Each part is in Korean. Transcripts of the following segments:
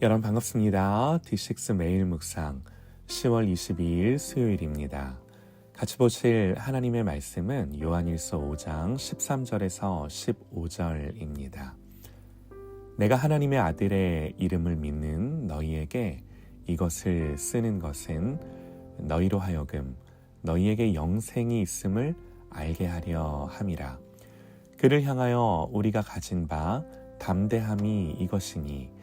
여러분 반갑습니다. D6 매일 묵상 10월 22일 수요일입니다. 같이 보실 하나님의 말씀은 요한일서 5장 13절에서 15절입니다. 내가 하나님의 아들의 이름을 믿는 너희에게 이것을 쓰는 것은 너희로 하여금 너희에게 영생이 있음을 알게 하려 함이라. 그를 향하여 우리가 가진 바 담대함이 이것이니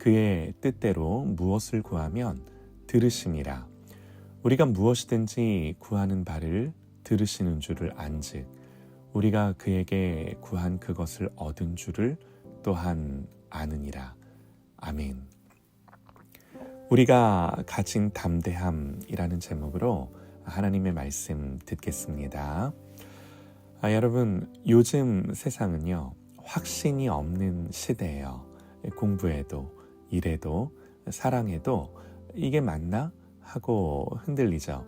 그의 뜻대로 무엇을 구하면 들으심이라. 우리가 무엇이든지 구하는 바를 들으시는 줄을 안즉 우리가 그에게 구한 그것을 얻은 줄을 또한 아느니라. 아멘. 우리가 가진 담대함이라는 제목으로 하나님의 말씀 듣겠습니다. 아, 여러분, 요즘 세상은요, 확신이 없는 시대예요. 공부에도, 일에도, 사랑에도 이게 맞나? 하고 흔들리죠.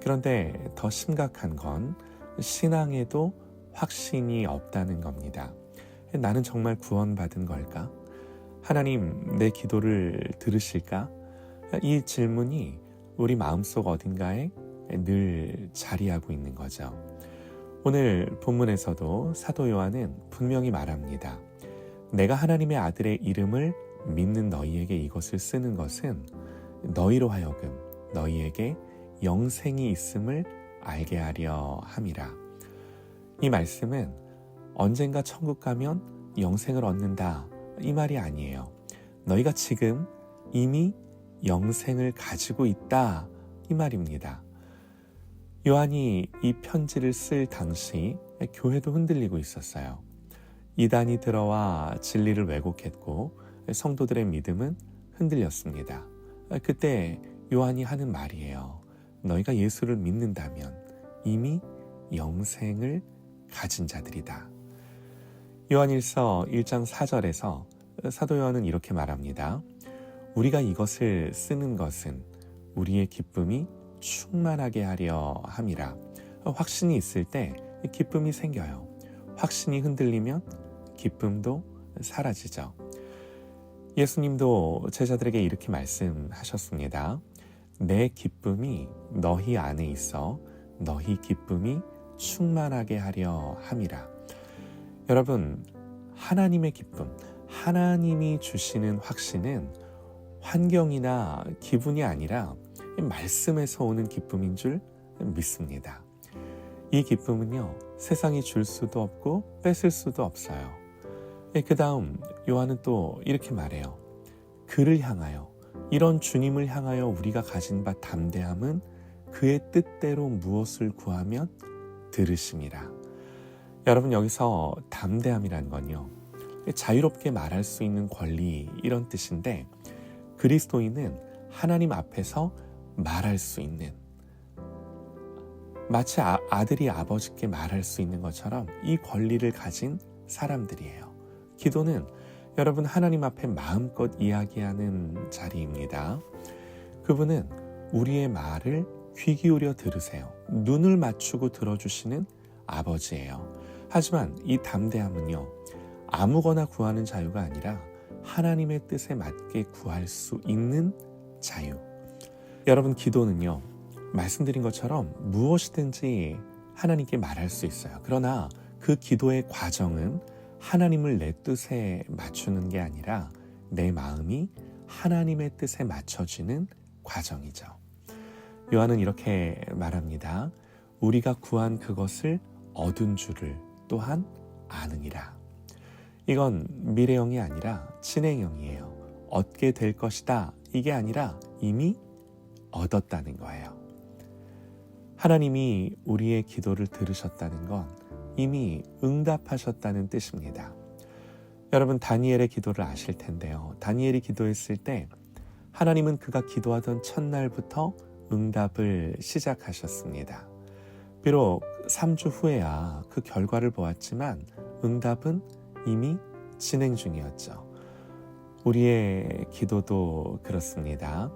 그런데 더 심각한 건 신앙에도 확신이 없다는 겁니다. 나는 정말 구원받은 걸까? 하나님, 내 기도를 들으실까? 이 질문이 우리 마음속 어딘가에 늘 자리하고 있는 거죠. 오늘 본문에서도 사도 요한은 분명히 말합니다. 내가 하나님의 아들의 이름을 믿는 너희에게 이것을 쓰는 것은 너희로 하여금 너희에게 영생이 있음을 알게 하려 함이라. 이 말씀은 언젠가 천국 가면 영생을 얻는다. 이 말이 아니에요. 너희가 지금 이미 영생을 가지고 있다. 이 말입니다. 요한이 이 편지를 쓸 당시 교회도 흔들리고 있었어요. 이단이 들어와 진리를 왜곡했고 성도들의 믿음은 흔들렸습니다. 그때 요한이 하는 말이에요. 너희가 예수를 믿는다면 이미 영생을 가진 자들이다. 요한일서 1장 4절에서 사도 요한은 이렇게 말합니다. 우리가 이것을 쓰는 것은 우리의 기쁨이 충만하게 하려 함이라. 확신이 있을 때 기쁨이 생겨요. 확신이 흔들리면 기쁨도 사라지죠. 예수님도 제자들에게 이렇게 말씀하셨습니다. 내 기쁨이 너희 안에 있어 너희 기쁨이 충만하게 하려 함이라. 여러분, 하나님의 기쁨, 하나님이 주시는 확신은 환경이나 기분이 아니라 말씀에서 오는 기쁨인 줄 믿습니다. 이 기쁨은요, 세상이 줄 수도 없고 뺏을 수도 없어요. 그 다음, 요한은 또 이렇게 말해요. 그를 향하여, 이런 주님을 향하여 우리가 가진 바 담대함은 그의 뜻대로 무엇을 구하면 들으심이라. 여러분, 여기서 담대함이란 건요, 자유롭게 말할 수 있는 권리, 이런 뜻인데, 그리스도인은 하나님 앞에서 말할 수 있는 마치 아, 아들이 아버지께 말할 수 있는 것처럼 이 권리를 가진 사람들이에요. 기도는 여러분 하나님 앞에 마음껏 이야기하는 자리입니다. 그분은 우리의 말을 귀 기울여 들으세요. 눈을 맞추고 들어주시는 아버지예요. 하지만 이 담대함은요, 아무거나 구하는 자유가 아니라 하나님의 뜻에 맞게 구할 수 있는 자유. 여러분, 기도는요, 말씀드린 것처럼 무엇이든지 하나님께 말할 수 있어요. 그러나 그 기도의 과정은 하나님을 내 뜻에 맞추는 게 아니라 내 마음이 하나님의 뜻에 맞춰지는 과정이죠. 요한은 이렇게 말합니다. 우리가 구한 그것을 얻은 줄을 또한 아느니라. 이건 미래형이 아니라 진행형이에요. 얻게 될 것이다. 이게 아니라 이미 얻었다는 거예요. 하나님이 우리의 기도를 들으셨다는 건 이미 응답하셨다는 뜻입니다. 여러분, 다니엘의 기도를 아실 텐데요. 다니엘이 기도했을 때 하나님은 그가 기도하던 첫날부터 응답을 시작하셨습니다. 비록 3주 후에야 그 결과를 보았지만 응답은 이미 진행 중이었죠. 우리의 기도도 그렇습니다.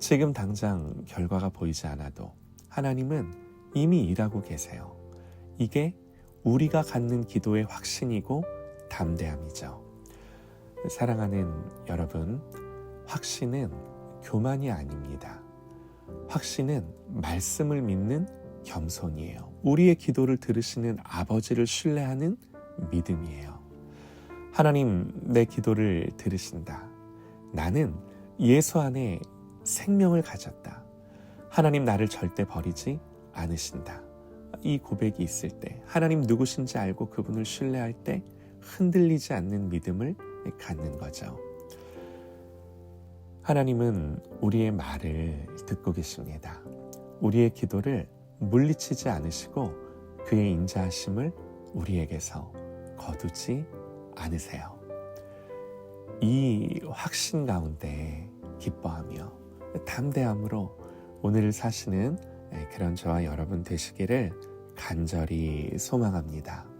지금 당장 결과가 보이지 않아도 하나님은 이미 일하고 계세요. 이게 우리가 갖는 기도의 확신이고 담대함이죠. 사랑하는 여러분, 확신은 교만이 아닙니다. 확신은 말씀을 믿는 겸손이에요. 우리의 기도를 들으시는 아버지를 신뢰하는 믿음이에요. 하나님, 내 기도를 들으신다. 나는 예수 안에 생명을 가졌다. 하나님 나를 절대 버리지 않으신다. 이 고백이 있을 때, 하나님 누구신지 알고 그분을 신뢰할 때 흔들리지 않는 믿음을 갖는 거죠. 하나님은 우리의 말을 듣고 계십니다. 우리의 기도를 물리치지 않으시고 그의 인자하심을 우리에게서 거두지 않으세요. 이 확신 가운데 기뻐하며 담대함으로 오늘을 사시는 그런 저와 여러분 되시기를 간절히 소망합니다.